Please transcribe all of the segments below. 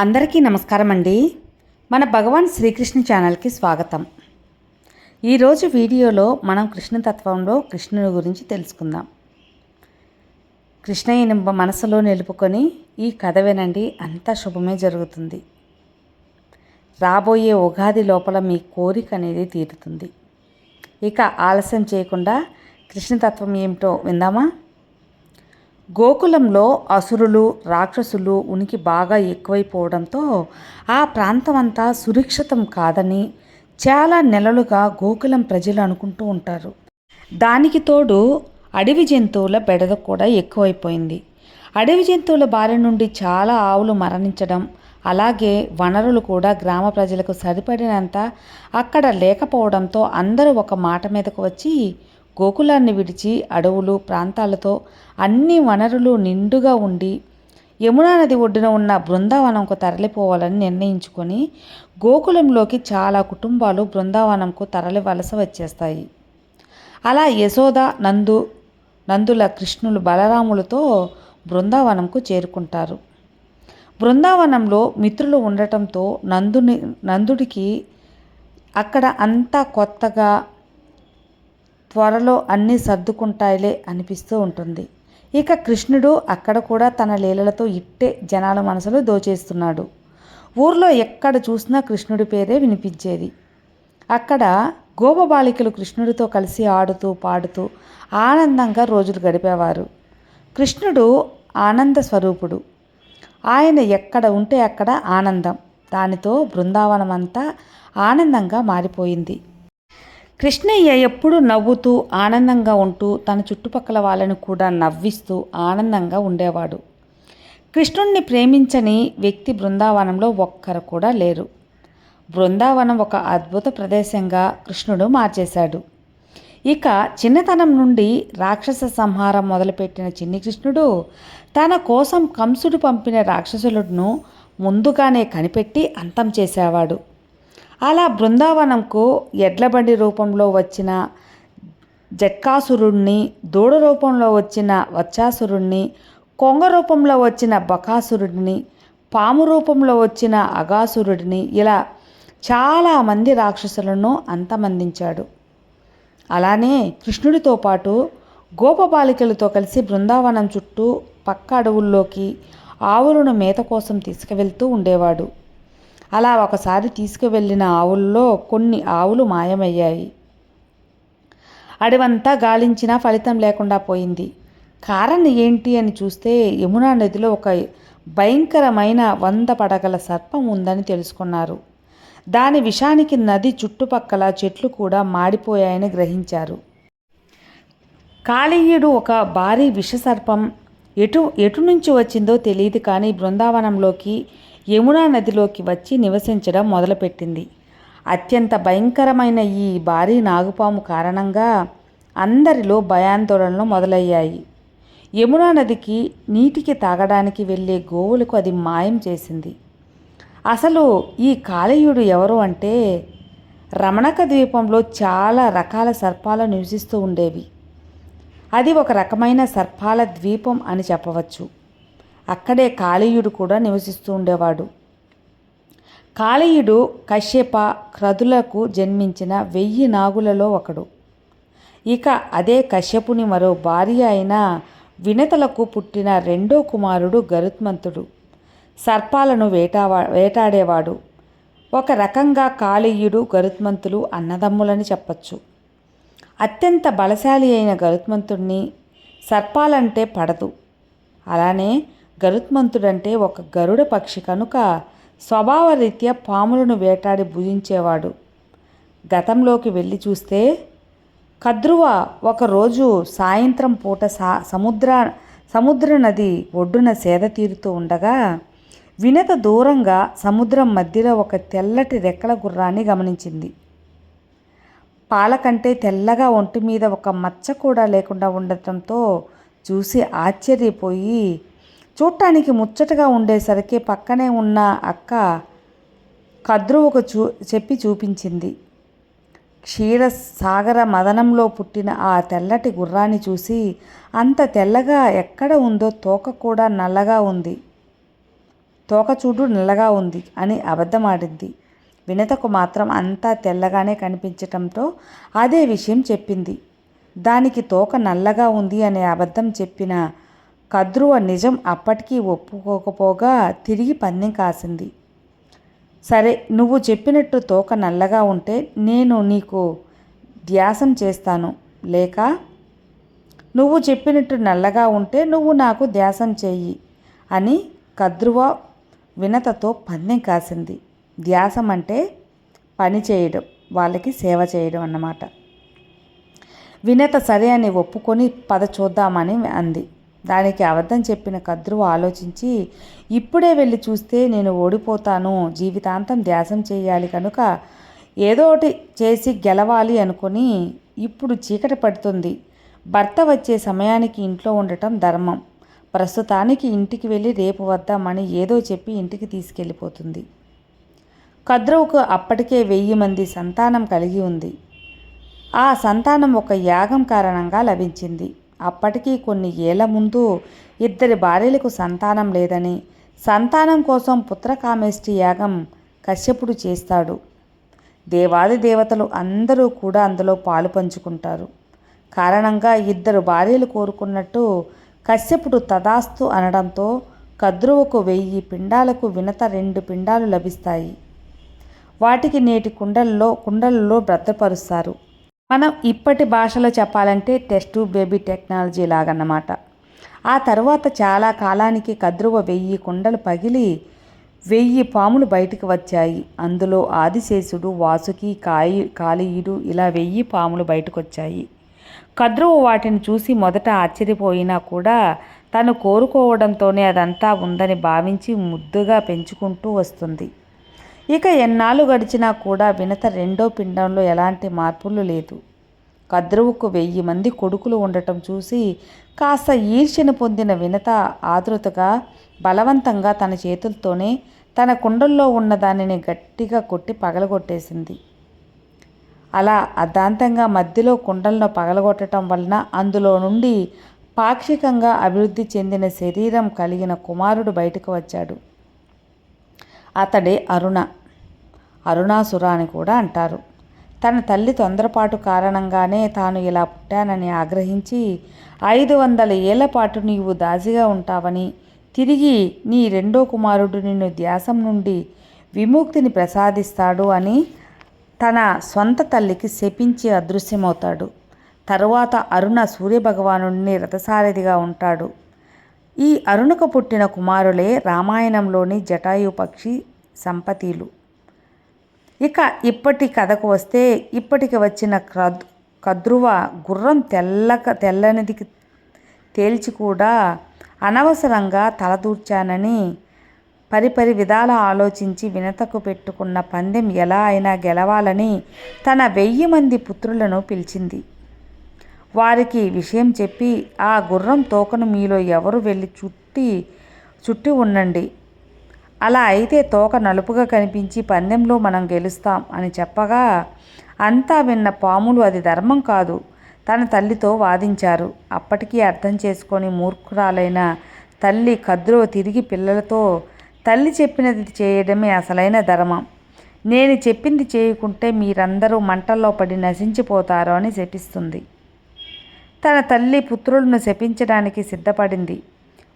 అందరికీ నమస్కారం అండి మన భగవాన్ శ్రీకృష్ణ ఛానల్కి స్వాగతం. ఈరోజు వీడియోలో మనం కృష్ణతత్వంలో కృష్ణుని గురించి తెలుసుకుందాం. కృష్ణయ్యని మనసులో నిలుపుకొని ఈ కథ వినండి అంతా శుభమే జరుగుతుంది. రాబోయే ఉగాది లోపల మీ కోరిక అనేది తీరుతుంది. ఇక ఆలస్యం చేయకుండా కృష్ణతత్వం ఏమిటో విందామా? గోకులంలో అసురులు రాక్షసులు ఉనికి బాగా ఎక్కువైపోవడంతో ఆ ప్రాంతం అంతా సురక్షితం కాదని చాలా నెలలుగా గోకులం ప్రజలు అనుకుంటూ ఉంటారు. దానికి తోడు అడవి జంతువుల బెడద కూడా ఎక్కువైపోయింది. అడవి జంతువుల బారి నుండి చాలా ఆవులు మరణించడం అలాగే వనరులు కూడా గ్రామ ప్రజలకు సరిపడినంత అక్కడ లేకపోవడంతో అందరూ ఒక మాట మీదకు వచ్చి గోకులాన్ని విడిచి అడవులు ప్రాంతాలతో అన్ని వనరులు నిండుగా ఉండి యమునా నది ఒడ్డున ఉన్న బృందావనంకు తరలిపోవాలని నిర్ణయించుకొని గోకులంలోకి చాలా కుటుంబాలు బృందావనంకు తరలి వలస వచ్చేస్తాయి. అలా యశోద నందు నందుల కృష్ణులు బలరాములతో బృందావనంకు చేరుకుంటారు. బృందావనంలో మిత్రులు ఉండటంతో నందుని నందుడికి అక్కడ అంతా కొత్తగా త్వరలో అన్నీ సర్దుకుంటాయిలే అనిపిస్తూ ఉంటుంది. ఇక కృష్ణుడు అక్కడ కూడా తన లీలలతో ఇట్టే జనాల మనసులో దోచేస్తున్నాడు. ఊర్లో ఎక్కడ చూసినా కృష్ణుడి పేరే వినిపించేది. అక్కడ గోపబాలికలు కృష్ణుడితో కలిసి ఆడుతూ పాడుతూ ఆనందంగా రోజులు గడిపేవారు. కృష్ణుడు ఆనంద స్వరూపుడు. ఆయన ఎక్కడ ఉంటే అక్కడ ఆనందం. దానితో బృందావనం అంతా ఆనందంగా మారిపోయింది. కృష్ణయ్య ఎప్పుడూ నవ్వుతూ ఆనందంగా ఉంటూ తన చుట్టుపక్కల వాళ్ళని కూడా నవ్విస్తూ ఆనందంగా ఉండేవాడు. కృష్ణుణ్ణి ప్రేమించని వ్యక్తి బృందావనంలో ఒక్కరు కూడా లేరు. బృందావనం ఒక అద్భుత ప్రదేశంగా కృష్ణుడు మార్చేశాడు. ఇక చిన్నతనం నుండి రాక్షస సంహారం మొదలుపెట్టిన చిన్ని కృష్ణుడు తన కోసం కంసుడు పంపిన రాక్షసులను ముందుగానే కనిపెట్టి అంతం చేసేవాడు. అలా బృందావనంకు ఎడ్లబండి రూపంలో వచ్చిన జట్కాసురుణ్ణి దూడ రూపంలో వచ్చిన వచ్చాసురుణ్ణి కొంగ రూపంలో వచ్చిన బకాసురుడిని పాము రూపంలో వచ్చిన అగాసురుడిని ఇలా చాలామంది రాక్షసులను అంతమందించాడు. అలానే కృష్ణుడితో పాటు గోపబాలికలతో కలిసి బృందావనం చుట్టూ పక్క అడవుల్లోకి ఆవులను మేత కోసం తీసుకువెళ్తూ ఉండేవాడు. అలా ఒకసారి తీసుకువెళ్ళిన ఆవుల్లో కొన్ని ఆవులు మాయమయ్యాయి. అడవంతా గాలించినా ఫలితం లేకుండా పోయింది. కారణం ఏంటి అని చూస్తే యమునా నదిలో ఒక భయంకరమైన వంద పడగల సర్పం ఉందని తెలుసుకున్నారు. దాని విషానికి నది చుట్టుపక్కల చెట్లు కూడా మాడిపోయాయని గ్రహించారు. కాళీయుడు ఒక భారీ విషసర్పం ఎటు ఎటు నుంచి వచ్చిందో తెలియదు కానీ బృందావనంలోకి యమునా నదిలోకి వచ్చి నివసించడం మొదలుపెట్టింది. అత్యంత భయంకరమైన ఈ భారీ నాగుపాము కారణంగా అందరిలో భయాందోళనలు మొదలయ్యాయి. యమునా నదికి నీటికి తాగడానికి వెళ్ళే గోవులకు అది మాయం చేసింది. అసలు ఈ కాళీయుడు ఎవరు అంటే రమణక ద్వీపంలో చాలా రకాల సర్పాలు నివసిస్తూ ఉండేవి. అది ఒక రకమైన సర్పాల ద్వీపం అని చెప్పవచ్చు. అక్కడే కాళీయుడు కూడా నివసిస్తూ ఉండేవాడు. కాళీయుడు కశ్యప క్రదులకు జన్మించిన వెయ్యి నాగులలో ఒకడు. ఇక అదే కశ్యపుని మరో భార్య అయిన వినతలకు పుట్టిన రెండో కుమారుడు గరుత్మంతుడు. సర్పాలను వేటావా వేటాడేవాడు. ఒక రకంగా కాళీయుడు గరుత్మంతులు అన్నదమ్ములని చెప్పచ్చు. అత్యంత బలశాలి అయిన గరుత్మంతుడిని సర్పాలంటే పడదు. అలానే గరుత్మంతుడంటే ఒక గరుడ పక్షి కనుక స్వభావరీత్యా పాములను వేటాడి భుజించేవాడు. గతంలోకి వెళ్ళి చూస్తే కద్రువ ఒకరోజు సాయంత్రం పూట సా సముద్ర సముద్ర నది ఒడ్డున సేద తీరుతూ ఉండగా వినత దూరంగా సముద్రం మధ్యలో ఒక తెల్లటి రెక్కల గుర్రాన్ని గమనించింది. పాల కంటే తెల్లగా ఒంటి మీద ఒక మచ్చ కూడా లేకుండా ఉండటంతో చూసి ఆశ్చర్యపోయి చూడటానికి ముచ్చటగా ఉండేసరికి పక్కనే ఉన్న అక్క కద్రువుకు చూ చెప్పి చూపించింది. క్షీర సాగర మదనంలో పుట్టిన ఆ తెల్లటి గుర్రాన్ని చూసి అంత తెల్లగా ఎక్కడ ఉందో తోక కూడా నల్లగా ఉంది. తోకచూడు నల్లగా ఉంది అని అబద్ధమాడింది. వినతకు మాత్రం అంతా తెల్లగానే కనిపించటంతో అదే విషయం చెప్పింది. దానికి తోక నల్లగా ఉంది అనే అబద్ధం చెప్పిన కద్రువ నిజం అప్పటికీ ఒప్పుకోకపోగా తిరిగి పందెం కాసింది. సరే నువ్వు చెప్పినట్టు తోక నల్లగా ఉంటే నేను నీకు ధ్యాసం చేస్తాను లేక? నువ్వు చెప్పినట్టు నల్లగా ఉంటే నువ్వు నాకు ధ్యాసం చెయ్యి అని కద్రువ వినతతో పందెం కాసింది. ధ్యాసం అంటే పని చేయడం వాళ్ళకి సేవ చేయడం అన్నమాట. వినత సరే అని ఒప్పుకొని పద చూద్దామని అంది. దానికి అబద్ధం చెప్పిన కద్రువ ఆలోచించి ఇప్పుడే వెళ్ళి చూస్తే నేను ఓడిపోతాను జీవితాంతం ధ్యాసం చేయాలి కనుక ఏదో ఒకటి చేసి గెలవాలి అనుకుని ఇప్పుడు చీకటి పడుతుంది. భర్త వచ్చే సమయానికి ఇంట్లో ఉండటం ధర్మం. ప్రస్తుతానికి ఇంటికి వెళ్ళి రేపు వద్దామని ఏదో చెప్పి ఇంటికి తీసుకెళ్ళిపోతుంది. కద్రవుకు అప్పటికే వెయ్యి మంది సంతానం కలిగి ఉంది. ఆ సంతానం ఒక యాగం కారణంగా లభించింది. అప్పటికీ కొన్ని ఏళ్ళ ముందు ఇద్దరి భార్యలకు సంతానం లేదని సంతానం కోసం పుత్రకామేష్టి యాగం కశ్యపుడు చేస్తాడు. దేవాది దేవతలు అందరూ కూడా అందులో పాలు పంచుకుంటారు. కారణంగా ఇద్దరు భార్యలు కోరుకున్నట్టు కశ్యపుడు తదాస్తు అనడంతో కద్రువుకు వెయ్యి పిండాలకు వినత రెండు పిండాలు లభిస్తాయి. వాటికి నేటి కుండల్లో కుండల్లో భద్రపరుస్తారు. మనం ఇప్పటి భాషలో చెప్పాలంటే టెస్ట్ బేబీ టెక్నాలజీ లాగన్నమాట. ఆ తర్వాత చాలా కాలానికి కద్రువ వెయ్యి కుండలు పగిలి వెయ్యి పాములు బయటకు వచ్చాయి. అందులో ఆదిశేషుడు వాసుకి కాయి కాళీయుడు ఇలా వెయ్యి పాములు బయటకు వచ్చాయి కద్రువు వాటిని చూసి మొదట ఆశ్చర్యపోయినా కూడా తను కోరుకోవడంతోనే అదంతా ఉందని భావించి ముద్దుగా పెంచుకుంటూ వస్తుంది. ఇక ఎన్నాళ్ళు గడిచినా కూడా వినత రెండో పిండంలో ఎలాంటి మార్పులు లేదు. కద్రువుకు వెయ్యి మంది కొడుకులు ఉండటం చూసి కాస్త ఈర్ష్యను పొందిన వినత ఆతృతగా బలవంతంగా తన చేతులతోనే తన కుండల్లో ఉన్న దానిని గట్టిగా కొట్టి పగలగొట్టేసింది. అలా అర్ధాంతంగా మధ్యలో కుండలను పగలగొట్టడం వలన అందులో నుండి పాక్షికంగా అభివృద్ధి చెందిన శరీరం కలిగిన కుమారుడు బయటకు వచ్చాడు. అతడే అరుణ. అరుణాసుర అని కూడా అంటారు. తన తల్లి తొందరపాటు కారణంగానే తాను ఇలా పుట్టానని ఆగ్రహించి ఐదు వందల ఏళ్ళ పాటు నీవు దాసిగా ఉంటావని తిరిగి నీ రెండో కుమారుడు నిన్ను ధ్యాసం నుండి విముక్తిని ప్రసాదిస్తాడు అని తన సొంత తల్లికి శపించి అదృశ్యమవుతాడు. తరువాత అరుణ సూర్యభగవాను రథసారథిగా ఉంటాడు. ఈ అరుణకు పుట్టిన కుమారులే రామాయణంలోని జటాయు పక్షి సంపతిలు. ఇక ఇప్పటి కథకు వస్తే ఇప్పటికి వచ్చిన కద్రువ గుర్రం తెల్లక తెల్లనిది తేల్చి కూడా అనవసరంగా తలదూర్చానని పరిపరి విధాల ఆలోచించి వినతకు పెట్టుకున్న పందెం ఎలా అయినా గెలవాలని తన వెయ్యి మంది పుత్రులను పిలిచింది. వారికి విషయం చెప్పి ఆ గుర్రం తోకను మీలో ఎవరు వెళ్ళి చుట్టి చుట్టి ఉండండి. అలా అయితే తోక నలుపుగా కనిపించి పందెంలో మనం గెలుస్తాం అని చెప్పగా అంతా విన్న పాములు అది ధర్మం కాదు తన తల్లితో వాదించారు. అప్పటికీ అర్థం చేసుకొని మూర్ఖురాలైన తల్లి కద్రో తిరిగి పిల్లలతో తల్లి చెప్పినది చేయడమే అసలైన ధర్మం. నేను చెప్పింది చేయకుంటే మీరందరూ మంటల్లో పడి నశించిపోతారు అని శపిస్తుంది. తన తల్లి పుత్రులను శపించడానికి సిద్ధపడింది.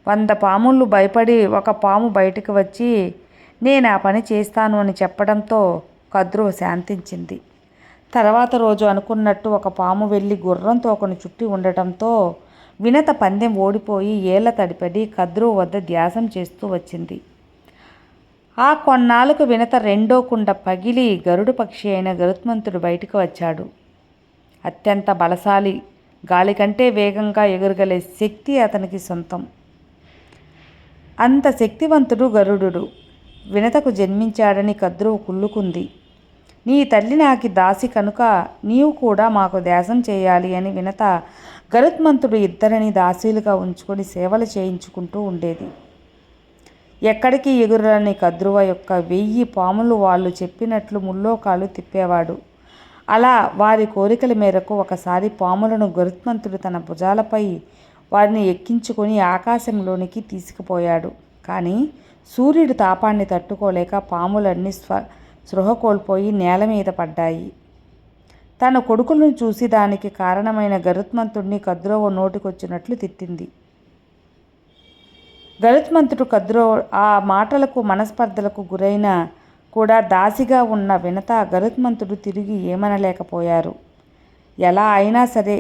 వంద పాములు భయపడి ఒక పాము బయటకు వచ్చి నేను ఆ పని చేస్తాను అని చెప్పడంతో కద్రు శాంతించింది. తర్వాత రోజు అనుకున్నట్టు ఒక పాము వెళ్ళి గుర్రం తోకను చుట్టి ఉండటంతో వినత పందెం ఓడిపోయి ఏళ్ళ తడిపడి కద్రు వద్ద ధ్యాసం చేస్తూ వచ్చింది. ఆ కొన్నాళ్ళకు వినత రెండో కుండ పగిలి గరుడు పక్షి అయిన గరుత్మంతుడు బయటకు వచ్చాడు. అత్యంత బలశాలి గాలి కంటే వేగంగా ఎగురగలే శక్తి అతనికి సొంతం. అంత శక్తివంతుడు గరుడు వినతకు జన్మించాడని కద్రువు కుళ్ళుకుంది. నీ తల్లి నాకి దాసి కనుక నీవు కూడా మాకు దేశం చేయాలి అని వినత గరుత్మంతుడు ఇద్దరిని దాసీలుగా ఉంచుకొని సేవలు చేయించుకుంటూ ఉండేది. ఎక్కడికి ఎగురని కద్రువ యొక్క వెయ్యి పాములు వాళ్ళు చెప్పినట్లు ముల్లోకాలు తిప్పేవాడు. అలా వారి కోరికల మేరకు ఒకసారి పాములను గరుత్మంతుడు తన భుజాలపై వారిని ఎక్కించుకొని ఆకాశంలోనికి తీసుకుపోయాడు. కానీ సూర్యుడు తాపాన్ని తట్టుకోలేక పాములన్నీ స్వ సృహ కోల్పోయి నేల మీద పడ్డాయి. తన కొడుకులను చూసి దానికి కారణమైన గరుత్మంతుడిని కద్రోవ నోటికొచ్చినట్లు తిట్టింది. గరుత్మంతుడు కద్రో ఆ మాటలకు మనస్పర్ధలకు గురైన కూడా దాసిగా ఉన్న వినత గరుత్మంతుడు తిరిగి ఏమనలేకపోయారు. ఎలా అయినా సరే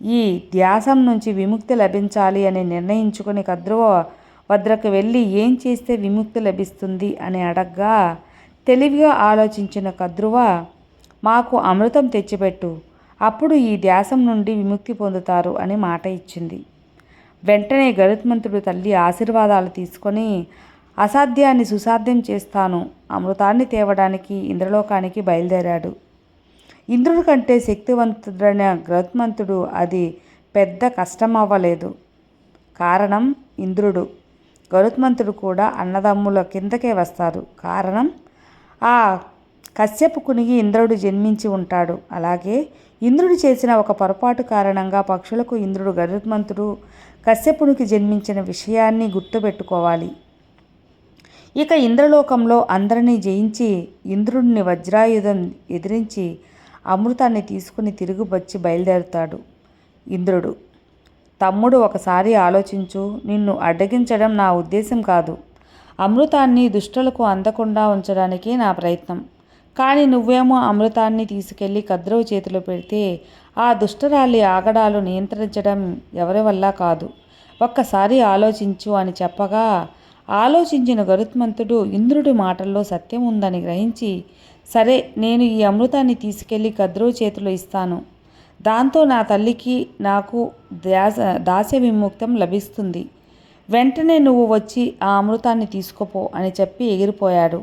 ఈ ధ్యాసం నుంచి విముక్తి లభించాలి అని నిర్ణయించుకుని కద్రువ వద్రకు వెళ్ళి ఏం చేస్తే విముక్తి లభిస్తుంది అని అడగ్గా తెలివిగా ఆలోచించిన కద్రువ మాకు అమృతం తెచ్చిపెట్టు అప్పుడు ఈ ధ్యాసం నుండి విముక్తి పొందుతారు అని మాట ఇచ్చింది. వెంటనే గరుత్మంతుడు తల్లి ఆశీర్వాదాలు తీసుకొని అసాధ్యాన్ని సుసాధ్యం చేస్తాను అమృతాన్ని తేవడానికి ఇంద్రలోకానికి బయలుదేరాడు. ఇంద్రుడి కంటే శక్తివంతుడైన గరుత్మంతుడు అది పెద్ద కష్టం అవ్వలేదు కారణం ఇంద్రుడు. గరుత్మంతుడు కూడా అన్నదమ్ముల కిందకే వస్తారు. కారణం ఆ కశ్యపుకునికి ఇంద్రుడు జన్మించి ఉంటాడు. అలాగే ఇంద్రుడు చేసిన ఒక పొరపాటు కారణంగా పక్షులకు ఇంద్రుడు గరుత్మంతుడు కశ్యపునికి జన్మించిన విషయాన్ని గుర్తుపెట్టుకోవాలి. ఇక ఇంద్రలోకంలో అందరినీ జయించి ఇంద్రుడిని వజ్రాయుధం ఎదిరించి అమృతాన్ని తీసుకుని తిరిగి వచ్చి బయలుదేరుతాడు. ఇంద్రుడు తమ్ముడు ఒకసారి ఆలోచించు. నిన్ను అడ్డగించడం నా ఉద్దేశం కాదు. అమృతాన్ని దుష్టులకు అందకుండా ఉంచడానికి నా ప్రయత్నం. కానీ నువ్వేమో అమృతాన్ని తీసుకెళ్ళి కద్రవు చేతిలో పెడితే ఆ దుష్టరాలి ఆగడాలు నియంత్రించడం ఎవరి వల్ల కాదు. ఒక్కసారి ఆలోచించు అని చెప్పగా ఆలోచించిన గరుత్మంతుడు ఇంద్రుడి మాటల్లో సత్యం ఉందని గ్రహించి సరే నేను ఈ అమృతాన్ని తీసుకెళ్ళి కద్రో చేతిలో ఇస్తాను. దాంతో నా తల్లికి నాకు దాస దాస్య విముక్తం లభిస్తుంది. వెంటనే నువ్వు వచ్చి ఆ అమృతాన్ని తీసుకోపో అని చెప్పి ఎగిరిపోయాడు.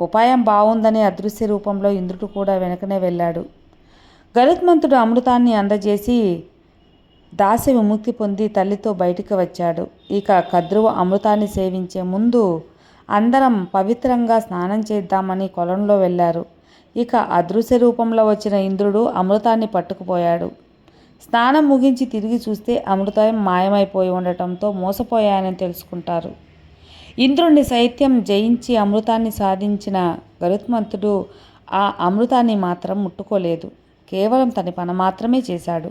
ఉపాయం బాగుందని అదృశ్య రూపంలో ఇంద్రుడు కూడా వెనకనే వెళ్ళాడు. గరుత్మంతుడు అమృతాన్ని అందజేసి దాసి విముక్తి పొంది తల్లితో బయటికి వచ్చాడు. ఇక కద్రువ అమృతాన్ని సేవించే ముందు అందరం పవిత్రంగా స్నానం చేద్దామని కొలంలో వెళ్ళారు. ఇక అదృశ్య రూపంలో వచ్చిన ఇంద్రుడు అమృతాన్ని పట్టుకుపోయాడు. స్నానం ముగించి తిరిగి చూస్తే అమృతం మాయమైపోయి ఉండటంతో మోసపోయాయని తెలుసుకుంటారు. ఇంద్రుణ్ణి సైత్యం జయించి అమృతాన్ని సాధించిన గరుత్మంతుడు ఆ అమృతాన్ని మాత్రం ముట్టుకోలేదు. కేవలం తన పని మాత్రమే చేశాడు.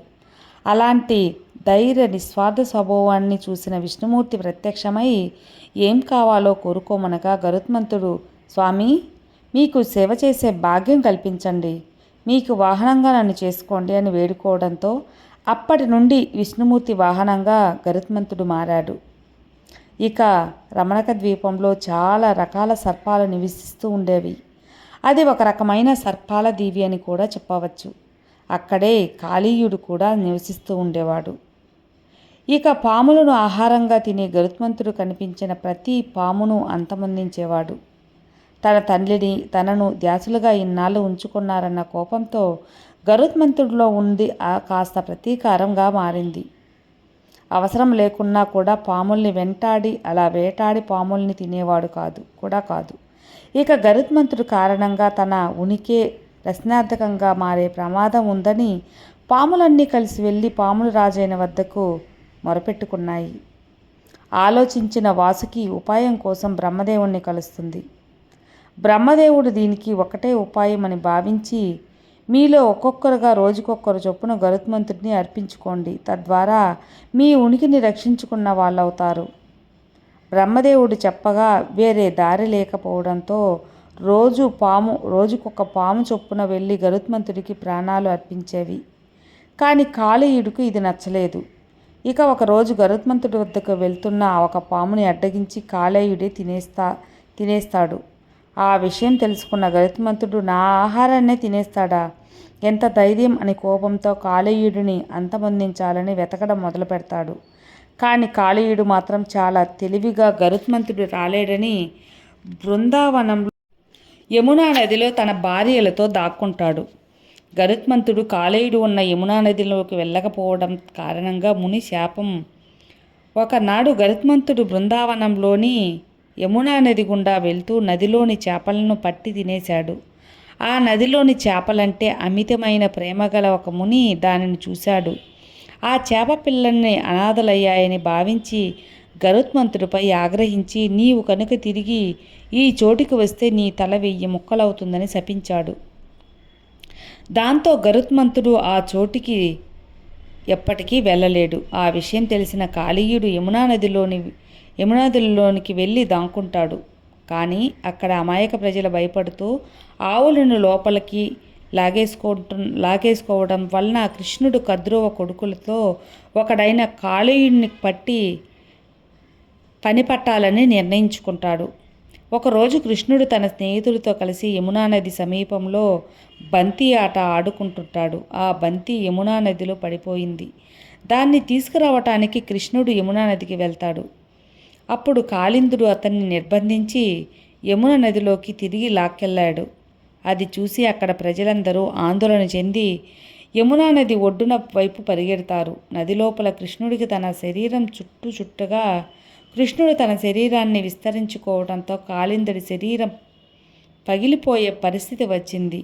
అలాంటి ధైర్య నిస్వార్థ స్వభావాన్ని చూసిన విష్ణుమూర్తి ప్రత్యక్షమై ఏం కావాలో కోరుకోమనగా గరుత్మంతుడు స్వామి మీకు సేవ చేసే భాగ్యం కల్పించండి. మీకు వాహనంగా నన్ను చేసుకోండి అని వేడుకోవడంతో అప్పటి నుండి విష్ణుమూర్తి వాహనంగా గరుత్మంతుడు మారాడు. ఇక రమణక ద్వీపంలో చాలా రకాల సర్పాలు నివసిస్తూ ఉండేవి. అది ఒక రకమైన సర్పాల దీవి అని కూడా చెప్పవచ్చు. అక్కడే కాళీయుడు కూడా నివసిస్తూ ఉండేవాడు. ఇక పాములను ఆహారంగా తినే గరుత్మంతుడు కనిపించిన ప్రతి పామును అంతమొందించేవాడు. తన తండ్రిని తనను ధ్యాసులుగా ఇన్నాళ్ళు ఉంచుకున్నారన్న కోపంతో గరుత్మంతుడిలో ఉంది కాస్త ప్రతీకారంగా మారింది. అవసరం లేకున్నా కూడా పాముల్ని వెంటాడి అలా వేటాడి పాముల్ని తినేవాడు కాదు కూడా కాదు. ఇక గరుత్మంతుడు కారణంగా తన ఉనికే ప్రశ్నార్థకంగా మారే ప్రమాదం ఉందని పాములన్నీ కలిసి వెళ్ళి పాముల రాజైన వద్దకు మొరపెట్టుకున్నాయి. ఆలోచించిన వాసుకి ఉపాయం కోసం బ్రహ్మదేవుణ్ణి కలుస్తుంది. బ్రహ్మదేవుడు దీనికి ఒకటే ఉపాయం అని భావించి మీలో ఒక్కొక్కరుగా రోజుకొక్కరు చొప్పున గరుత్మంతుడిని అర్పించుకోండి. తద్వారా మీ ఉనికిని రక్షించుకున్న వాళ్ళవుతారు. బ్రహ్మదేవుడు చెప్పగా వేరే దారి లేకపోవడంతో రోజు పాము రోజుకొక పాము చొప్పున వెళ్ళి గరుత్మంతుడికి ప్రాణాలు అర్పించేవి. కానీ కాళీయుడికి ఇది నచ్చలేదు. ఇక ఒకరోజు గరుత్మంతుడి వద్దకు వెళ్తున్న ఒక పాముని అడ్డగించి కాళేయుడే తినేస్తా తినేస్తాడు. ఆ విషయం తెలుసుకున్న గరుత్మంతుడు నా ఆహారాన్నే తినేస్తాడా? ఎంత ధైర్యం అని కోపంతో కాలేయుడిని అంతమొందించాలని వెతకడం మొదలు పెడతాడు. కానీ కాళీయుడు మాత్రం చాలా తెలివిగా గరుత్మంతుడు రాలేడని బృందావనంలో యమునా నదిలో తన భార్యలతో దాక్కుంటాడు. గరుత్మంతుడు కాలేయుడు ఉన్న యమునా నదిలోకి వెళ్ళకపోవడం కారణంగా ముని శాపం. ఒకనాడు గరుత్మంతుడు బృందావనంలోని యమునా నది గుండా వెళ్తూ నదిలోని చేపలను పట్టి తినేశాడు. ఆ నదిలోని చేపలంటే అమితమైన ప్రేమ గల ఒక ముని దానిని చూశాడు. ఆ చేప పిల్లల్ని అనాథలయ్యాయని భావించి గరుత్మంతుడిపై ఆగ్రహించి నీవు కనుక తిరిగి ఈ చోటికి వస్తే నీ తల వెయ్యి ముక్కలవుతుందని శపించాడు. దాంతో గరుత్మంతుడు ఆ చోటికి ఎప్పటికీ వెళ్ళలేడు. ఆ విషయం తెలిసిన కాళీయుడు యమునా నదిలోని యమునా నదిలోనికి వెళ్ళి దాక్కుంటాడు. కానీ అక్కడ అమాయక ప్రజలు భయపడుతూ ఆవులను లోపలికి లాగేసుకుంటు లాగేసుకోవడం వలన కృష్ణుడు కద్రువ కొడుకులతో ఒకడైన కాళీయుడిని పట్టి పని పట్టాలని నిర్ణయించుకుంటాడు. ఒకరోజు కృష్ణుడు తన స్నేహితులతో కలిసి యమునా నది సమీపంలో బంతి ఆట ఆడుకుంటుంటాడు. ఆ బంతి యమునా నదిలో పడిపోయింది. దాన్ని తీసుకురావటానికి కృష్ణుడు యమునా నదికి వెళ్తాడు. అప్పుడు కాళిందుడు అతన్ని నిర్బంధించి యమున నదిలోకి తిరిగి లాక్కెళ్ళాడు. అది చూసి అక్కడ ప్రజలందరూ ఆందోళన చెంది యమునా నది ఒడ్డున వైపు పరిగెడతారు. నది లోపల కృష్ణుడికి తన శరీరం చుట్టూ చుట్టగా కృష్ణుడు తన శరీరాన్ని విస్తరించుకోవడంతో కాళిందుడి శరీరం పగిలిపోయే పరిస్థితి వచ్చింది.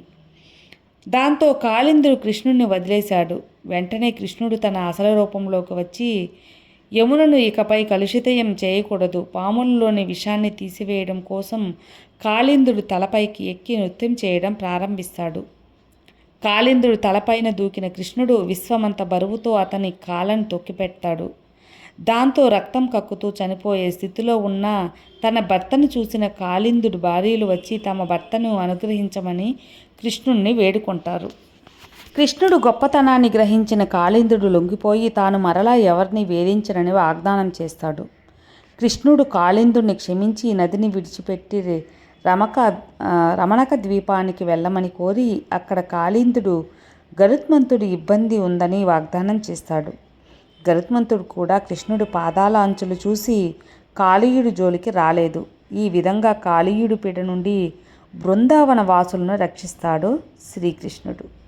దాంతో కాళిందుడు కృష్ణుడిని వదిలేశాడు. వెంటనే కృష్ణుడు తన అసలు రూపంలోకి వచ్చి యమునను ఇకపై కలుషితయం చేయకూడదు. పాములలోని విషాన్ని తీసివేయడం కోసం కాళిందుడు తలపైకి ఎక్కి నృత్యం చేయడం ప్రారంభిస్తాడు. కాళిందుడు తలపైన దూకిన కృష్ణుడు విశ్వమంత బరువుతో అతని కాళ్ళను తొక్కిపెడతాడు. దాంతో రక్తం కక్కుతూ చనిపోయే స్థితిలో ఉన్న తన భర్తను చూసిన కాళిందుడు భార్యలు వచ్చి తమ భర్తను అనుగ్రహించమని కృష్ణుణ్ణి వేడుకుంటారు. కృష్ణుడు గొప్పతనాన్ని గ్రహించిన కాళేంద్రుడు లొంగిపోయి తాను మరలా ఎవరిని వేధించనని వాగ్దానం చేస్తాడు. కృష్ణుడు కాళిందుడిని క్షమించి నదిని విడిచిపెట్టి రమక రమణక ద్వీపానికి వెళ్ళమని కోరి అక్కడ కాళిందుడు గరుత్మంతుడి ఇబ్బంది ఉందని వాగ్దానం చేస్తాడు. గరుత్మంతుడు కూడా కృష్ణుడు పాదాల అంచులు చూసి కాళీయుడి జోలికి రాలేదు. ఈ విధంగా కాళీయుడి పీడ నుండి బృందావన వాసులను రక్షిస్తాడు శ్రీకృష్ణుడు.